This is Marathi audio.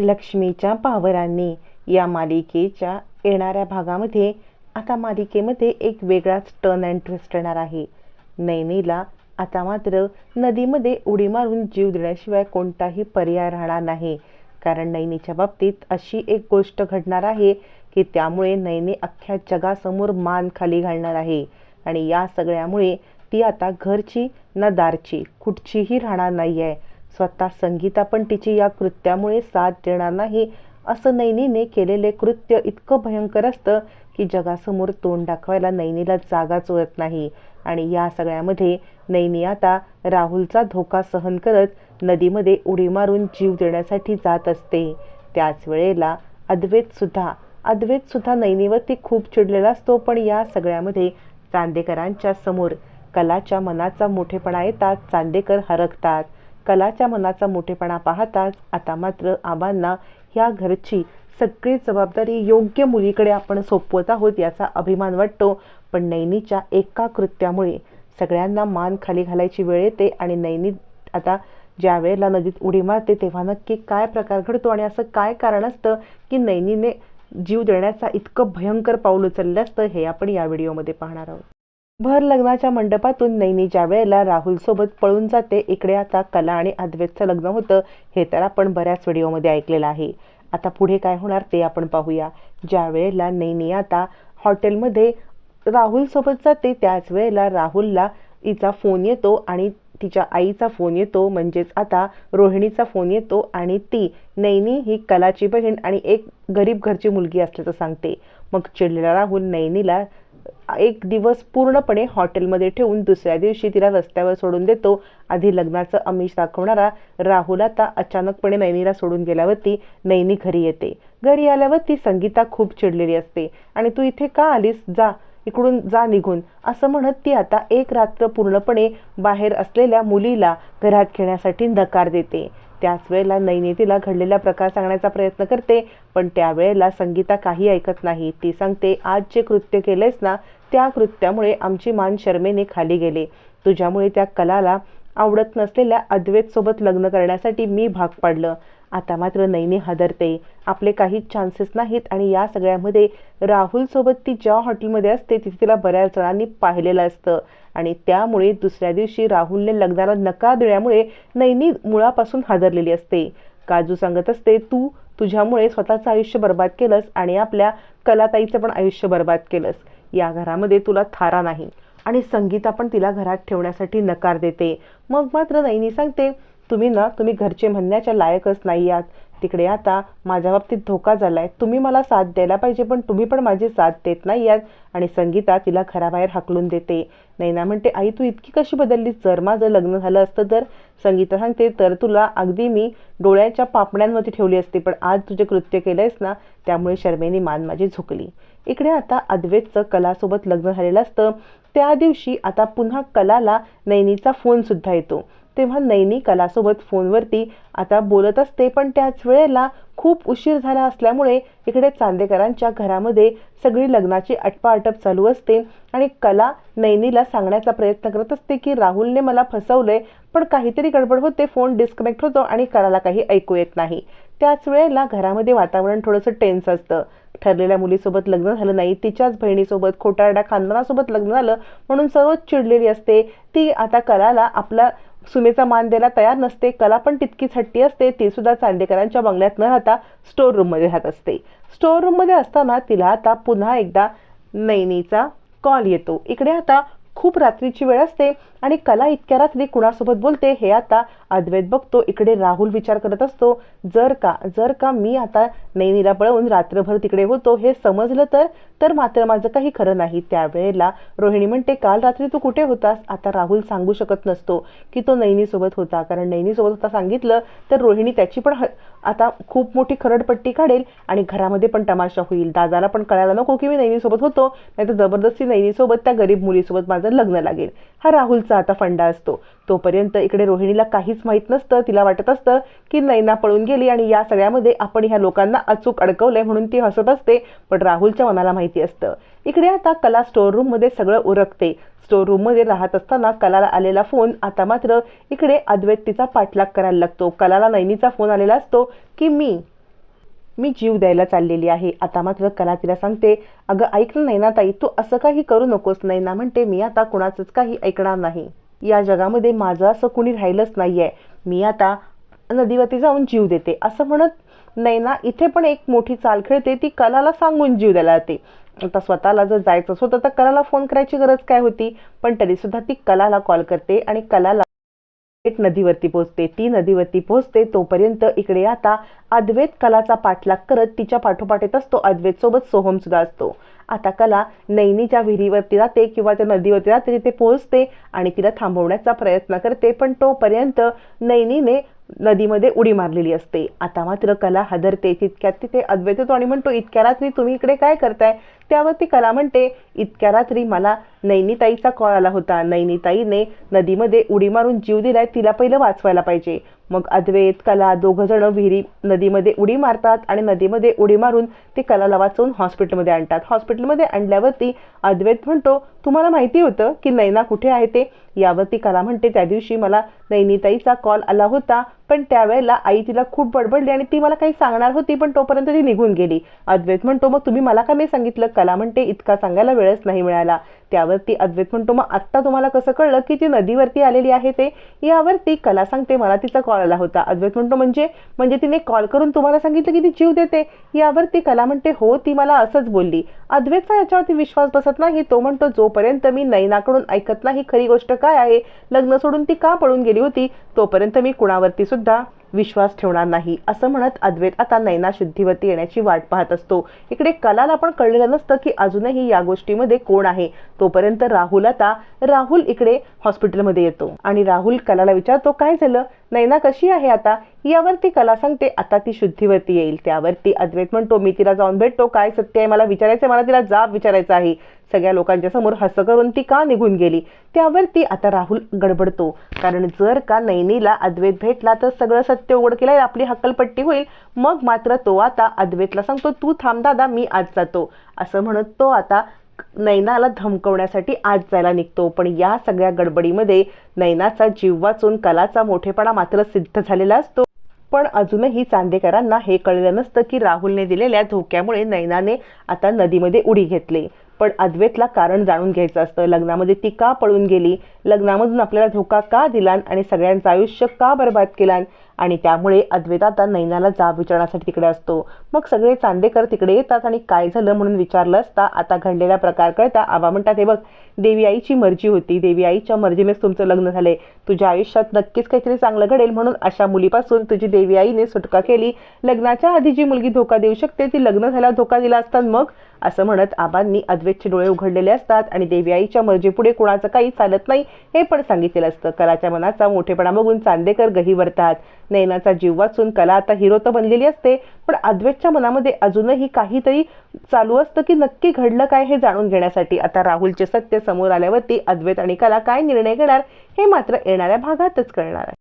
लक्ष्मीच्या पावरांनी या मालिकेच्या येणाऱ्या भागामध्ये आता मालिकेमध्ये एक वेगळाच टर्न अँड ट्विस्ट येणार आहे. नैनीला आता मात्र नदीमध्ये उडी मारून जीव देण्याशिवाय कोणताही पर्याय राहणार नाही. कारण नैनीच्या बाबतीत अशी एक गोष्ट घडणार आहे की त्यामुळे नैनी अख्ख्या जगासमोर मान खाली घालणार आहे. आणि या सगळ्यामुळे ती आता घरची ना दारची कुठचीही राहणार नाही आहे स्वतः संगीता पण तिची या कृत्यामुळे साथ देणार नाही असं नैनीने केलेले कृत्य इतकं भयंकर असतं की जगासमोर तोंड दाखवायला नैनीला जागाच उरत नाही. आणि या सगळ्यामध्ये नैनी आता राहुलचा धोका सहन करत नदीमध्ये उडी मारून जीव देण्यासाठी जात असते. त्याच वेळेला अद्वैतसुद्धा अद्वैतसुद्धा नैनीवरती खूप चिडलेला असतो पण या सगळ्यामध्ये चांदेकरांच्या समोर कलाच्या मनाचा मोठेपणा येतात चांदेकर हरकतात. कलाच्या मनाचा मोठेपणा पाहताच आता मात्र आबांना ह्या घरची सगळी जबाबदारी योग्य मुलीकडे आपण सोपवत आहोत याचा अभिमान वाटतो. पण नैनीच्या एका कृत्यामुळे सगळ्यांना मान खाली घालायची वेळ येते आणि नैनी आता ज्या वेळेला नदीत उडी मारते तेव्हा नक्की काय प्रकार घडतो आणि असं काय कारण असतं की नैनीने जीव देण्याचा इतकं भयंकर पाऊल उचललं असतं हे आपण या व्हिडिओमध्ये पाहणार आहोत. भर लग्नाच्या मंडपातून नैनी ज्या वेळेला राहुलसोबत पळून जाते. इकडे आता कला आणि अद्वैतचं लग्न होतं हे तर आपण बऱ्याच व्हिडिओमध्ये ऐकलेलं आहे. आता पुढे काय होणार ते आपण पाहूया. ज्या वेळेला नैनी आता हॉटेलमध्ये राहुलसोबत जाते त्याच वेळेला राहुलला तिचा फोन येतो आणि तिच्या आईचा फोन येतो. म्हणजेच आता रोहिणीचा फोन येतो आणि ती नैनी ही कलाची बहीण आणि एक गरीब घरची मुलगी असल्याचं सांगते. मग चिडलेला राहुल नैनीला एक दिवस पूर्णपणे हॉटेलमध्ये ठेवून दुसऱ्या दिवशी तिला रस्त्यावर सोडून देतो. आधी लग्नाचं अमिष दाखवणारा राहुल आता अचानकपणे नैनीला सोडून गेल्यावरती नैनी घरी येते. घरी आल्यावर ती संगीता खूप चिडलेली असते. आणि तू इथे का आलीस? जा इकडून जा निघून. असं म्हणत ती आता एक रात्र पूर्णपणे बाहेर असलेल्या मुलीला घरात घेण्यासाठी नकार देते. त्याच वेळेला नैनितीला घडलेला प्रकार सांगण्याचा प्रयत्न करते पण त्यावेळेला संगीता काही ऐकत नाही. ती सांगते आज जे कृत्य केलेस ना त्या कृत्यामुळे आमची मान शर्मेने खाली गेले. तुझ्यामुळे त्या कलाला आवडत नसलेल्या अद्वैतसोबत लग्न करण्यासाठी मी भाग पाडलं. आता मात्र नैनी हादरते. आपले काहीच चान्सेस नाहीत आणि या सगळ्यामध्ये राहुलसोबत ती ज्या हॉटेलमध्ये असते तिथे तिला बऱ्याच जणांनी पाहिलेलं असतं. आणि त्यामुळे दुसऱ्या दिवशी राहुलने लग्नाला नकार देण्यामुळे नैनी मुळापासून हादरलेली असते. काजू सांगत असते तू तुझ्यामुळे स्वतःचं आयुष्य बर्बाद केलंस आणि आपल्या कलाताईचं पण आयुष्य बर्बाद केलंस. या घरामध्ये तुला थारा नाही. आणि संगीता पण तिला घरात ठेवण्यासाठी नकार देते. मग मात्र नैनी सांगते तुम्ही ना तुम्ही घरचे म्हणण्याच्या लायकच नाही आहात. तिकडे आता माझ्या बाबतीत धोका झालाय. तुम्ही मला साथ द्यायला पाहिजे पण तुम्ही पण माझी साथ देत नाही आहात. आणि संगीता तिला घराबाहेर हाकलून देते. नैना म्हणते आई तू इतकी कशी बदललीस? जर माझं लग्न झालं असतं तर? संगीता सांगते तर तुला अगदी मी डोळ्याच्या पापण्यांवरती ठेवली असते पण आज तुझे कृत्य केलंयस ना त्यामुळे शर्मेनी मान माझी झुकली. इकडे आता अद्वैतचं कलासोबत लग्न झालेलं असतं. त्या दिवशी आता पुन्हा कलाला नैनीचा फोनसुद्धा येतो. तेव्हा नैनी कलासोबत फोनवरती आता बोलत असते पण त्याच वेळेला खूप उशीर झाला असल्यामुळे इकडे चांदेकरांच्या घरामध्ये सगळी लग्नाची अटपाअटप चालू असते आणि कला नैनीला सांगण्याचा प्रयत्न करत असते की राहुलने मला फसवलंय पण काहीतरी गडबड होते फोन डिस्कनेक्ट होतो आणि कलाला काही ऐकू येत नाही. त्याच वेळेला घरामध्ये वातावरण थोडंसं टेन्स असतं. ठरलेल्या मुलीसोबत लग्न झालं नाही तिच्याच बहिणीसोबत खोटारड्या खानदानासोबत लग्न झालं म्हणून सर्वच चिडलेली असते. ती आता कलाला आपला सुनेचा मान द्यायला तयार नसते कला पण तितकीच हट्टी असते ती सुद्धा चांदेकरांच्या बंगल्यात न राहता स्टोर रूममध्ये राहत असते. स्टोअर रूममध्ये असताना तिला आता पुन्हा एकदा नैनीचा कॉल येतो. इकडे आता खूप रात्रीची वेळ असते आणि कला इतक्या रात्री कुणासोबत बोलते हे आता अद्वैत बघतो. इकडे राहुल विचार करत असतो जर का जर का मी आता नैनीला पळवून रात्रभर तिकडे होतो हे समजलं तर तर मात्र माझं काही खरं नाही. त्यावेळेला रोहिणी म्हणते काल रात्री तू कुठे होतास? आता राहुल सांगू शकत नसतो की तो नैनीसोबत होता. कारण नैनीसोबत होता सांगितलं तर रोहिणी त्याची पण आता खूप मोठी खरडपट्टी काढेल आणि घरामध्ये पण तमाशा होईल. दादाला पण कळायला नको की मी नैनीसोबत होतो. नाही तर जबरदस्ती नैनीसोबत त्या गरीब मुलीसोबत माझं लग्न लागेल. हा राहुलचा आता फंडा असतो. तोपर्यंत इकडे रोहिणीला काहीच माहीत नसतं तिला वाटत असतं की नैना पळून गेली आणि या सगळ्यामध्ये आपण ह्या लोकांना अचूक अडकवलंय म्हणून ती हसत असते पण राहुलच्या मनाला माहिती असतं. इकडे आता कला स्टोर रूममध्ये सगळं उरकते. स्टोर रूममध्ये राहत असताना कलाला आलेला फोन आता मात्र इकडे अद्वैत तिचा पाठलाग करायला लागतो. कलाला नैनीचा फोन आलेला असतो की मी मी जीव द्यायला चाललेली आहे. आता मात्र कला तिला सांगते अगं ऐक ना ताई तू असं काही करू नकोस नाही ना म्हणते मी आता कुणाचंच काही ऐकणार नाही. या जगामध्ये माझं असं कुणी राहिलंच नाहीये. मी आता नदीवरती जाऊन जीव देते. असं म्हणत नैना इथे पण एक मोठी चाल खेळते ती कलाला सांगून जीव द्यायला जाते. आता स्वतःला जर जायचं होतं तर कलाला फोन करायची गरज काय होती? पण तरी सुद्धा ती कलाला कॉल करते आणि कलाला नदीवरती पोहोचते. ती नदीवरती पोहोचते तोपर्यंत इकडे आता अद्वैत कलाचा पाठलाग करत तिच्या पाठोपाठ येत असतो. अद्वैत सोबत सोहम सुद्धा असतो. आता कला नैनीच्या विहिरीवरती जाते किंवा त्या नदीवरती जाते तिथे पोहोचते आणि तिला थांबवण्याचा प्रयत्न करते. पण तोपर्यंत नैनीने नदीमध्ये उडी मारलेली असते. आता मात्र कला हादरते. तितक्यात तिथे अद्वैत येतो आणि म्हणतो इतक्या रात्री तुम्ही इकडे काय करताय? त्यावरती कला म्हणते इतक्या रात्री मला नैनीताईचा कॉल आला होता. नैनीताईने नदीमध्ये उडी मारून जीव दिलाय तिला पहिलं वाचवायला पाहिजे. मग अद्वैत कला दोघं जण विहिरी नदीमध्ये उडी मारतात आणि नदीमध्ये उडी मारून ते कलाला वाचवून हॉस्पिटलमध्ये आणतात. हॉस्पिटलमध्ये आणल्यावरती अद्वैत म्हणतो तुम्हाला माहिती होतं की नैना कुठे आहे ते? यावर ती कला म्हणते. त्या दिवशी मला नैनीताईचा कॉल आला होता. पण त्यावेळेला आई तिला खूप बडबडली आणि ती मला काही सांगणार होती पण तोपर्यंत ती निघून गेली. अद्वैत म्हणतो मग तुम्ही मला का नाही सांगितलं? कला म्हणते इतका सांगायला वेळच नाही मिळाला. त्यावरती अद्वैत म्हणतो मग आत्ता तुम्हाला कसं कळलं की ती नदीवरती आलेली आहे ते? यावरती कला सांगते मला तिचा कॉल आला होता. अद्वैत म्हणतो म्हणजे? म्हणजे तिने कॉल करून तुम्हाला सांगितलं की ती जीव देते? यावरती कला म्हणते हो ती मला असंच बोलली. अद्वैतचा याच्यावरती विश्वास बसत नाही. तो म्हणतो जोपर्यंत मी नैनाकडून ऐकत नाही खरी गोष्ट काय आहे? लग्न सोडून ती का पळून गेली होती? तोपर्यंत मी कुणावरती सुद्धा विश्वास ठेवणार नाही. असं म्हणत अद्वैत आता नैना शुद्धीवरती येण्याची वाट पाहत असतो. इकडे कलाला पण कळलेलं नसतं की अजूनही या गोष्टीमध्ये कोण आहे. तोपर्यंत राहुल आता राहुल इकडे हॉस्पिटलमध्ये येतो. आणि राहुल कलाला विचारतो काय झालं? नैना कशी आहे आता? यावरती कला सांगते आता ती शुद्धीवरती येईल. त्यावरती अद्वैत म्हणतो मी तिला जाऊन भेटतो. काय सत्य आहे? मला विचारायचं मला तिला जाब विचारायचा आहे. सगळ्या लोकांच्या समोर हसं करून ती का निघून गेली? त्यावरती आता राहुल गडबडतो. कारण जर का नैनीला अद्वैत भेटला तर सगळं सत्य उघड केलं आपली हक्कलपट्टी होईल. मग मात्र तो आता अद्वेतला सांगतो तू थांब दादा मी आज जातो. असं म्हणत तो आता नैनाला धमकवण्यासाठी आज जायला निघतो. पण या सगळ्या गडबडीमध्ये नैनाचा जीव वाचून कलाचा मोठेपणा मात्र सिद्ध झालेला असतो. पण अजूनही चांदेकरांना हे कळलं नसतं की राहुलने दिलेल्या धोक्यामुळे नैनाने आता नदीमध्ये उडी घेतली. पण अद्वैतला कारण जाणून घ्यायचं असतं. लग्नामध्ये ती का पळून गेली? लग्नामधून आपल्याला धोका का दिला आणि सगळ्यांचं आयुष्य का बर्बाद केला आणि त्यामुळे अद्वैताता नैनाला जाब विचारण्यासाठी तिकडे असतो. मग सगळे चांदेकर तिकडे येतात आणि काय झालं म्हणून विचारलं असता आता घडलेला प्रकार कळता आबा म्हणतात हे बघ देवी आईची मर्जी होती. देवी आईच्या मर्जीनेच तुमचं लग्न झाले. तुझ्या आयुष्यात नक्कीच काहीतरी चांगलं घडेल म्हणून अशा मुलीपासून तुझी देवी आईने सुटका केली. लग्नाच्या आधी जी मुलगी धोका देऊ शकते ती लग्न झाल्यावर धोका दिला असतात मग? असं म्हणत आबांनी अद्वैतचे डोळे उघडलेले असतात आणि देवी आईच्या मर्जीपुढे कुणाचं काही चालत नाही हे पण सांगितलेलं असतं. कलाच्या मनाचा मोठेपणा बघून चांदेकर गही वरतात नैनाचा जीव वाचून कला आता हिरो तर बनलेली असते पण अद्वैतच्या मनामध्ये अजूनही काहीतरी चालू असतं की नक्की घडलं काय हे जाणून घेण्यासाठी. आता राहुलचे सत्य समोर आल्यावरती अद्वैत आणि कला काय निर्णय घेणार हे मात्र येणाऱ्या भागातच कळणार आहे.